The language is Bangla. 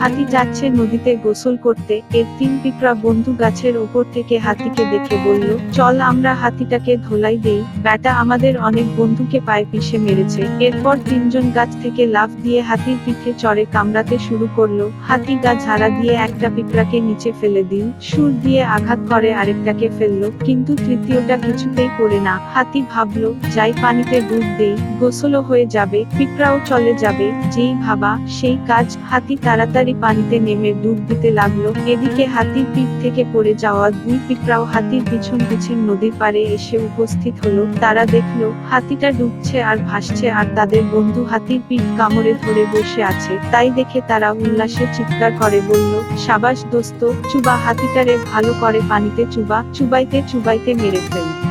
হাতি যাচ্ছে নদীতে গোসল করতে, এর তিন পিঁপড়া বন্ধু গাছের ওপর থেকে হাতিকে দেখে বলল, চল আমরা হাতিটাকে ধোলাই দেই, ব্যাটা আমাদের অনেক বন্ধুকে পায়ে পিষে মেরেছে। এরপর তিনজন গাছ থেকে লাফ দিয়ে হাতির পিঠে চড়ে কামড়াতে শুরু করল। হাতি গা ঝাড়া দিয়ে একটা পিঁপড়াকে নিচে ফেলে দিল, সুর দিয়ে আঘাত করে আরেকটাকে ফেলল, কিন্তু তৃতীয়টা কিছুতেই করে না। হাতি ভাবলো, যাই পানিতে ডুব দেই, গোসলও হয়ে যাবে, পিঁপড়াও চলে যাবে, যেই ভাবা, সেই কাজ। হাতি তাড়াতাড়ি পানিতে নেমে ডুব দিতে লাগল। এদিকে হাতির পিঠ থেকে পড়ে যাওয়া দুই পিঁপড়াও হাতির পিছন পিছন নদীর পাড়ে এসে উপস্থিত হলো। তারা দেখল, হাতিটা ডুবছে আর ভাসছে আর তাদের বন্ধু হাতির পিঠ কামড়ে ধরে বসে আছে। তাই দেখে তারা উল্লাসে চিৎকার করে, বলল, সাবাস দোস্ত, চুবা হাতিটারে ভালো করে পানিতে চুবা, চুবাইতে চুবাইতে মেরে ফেল।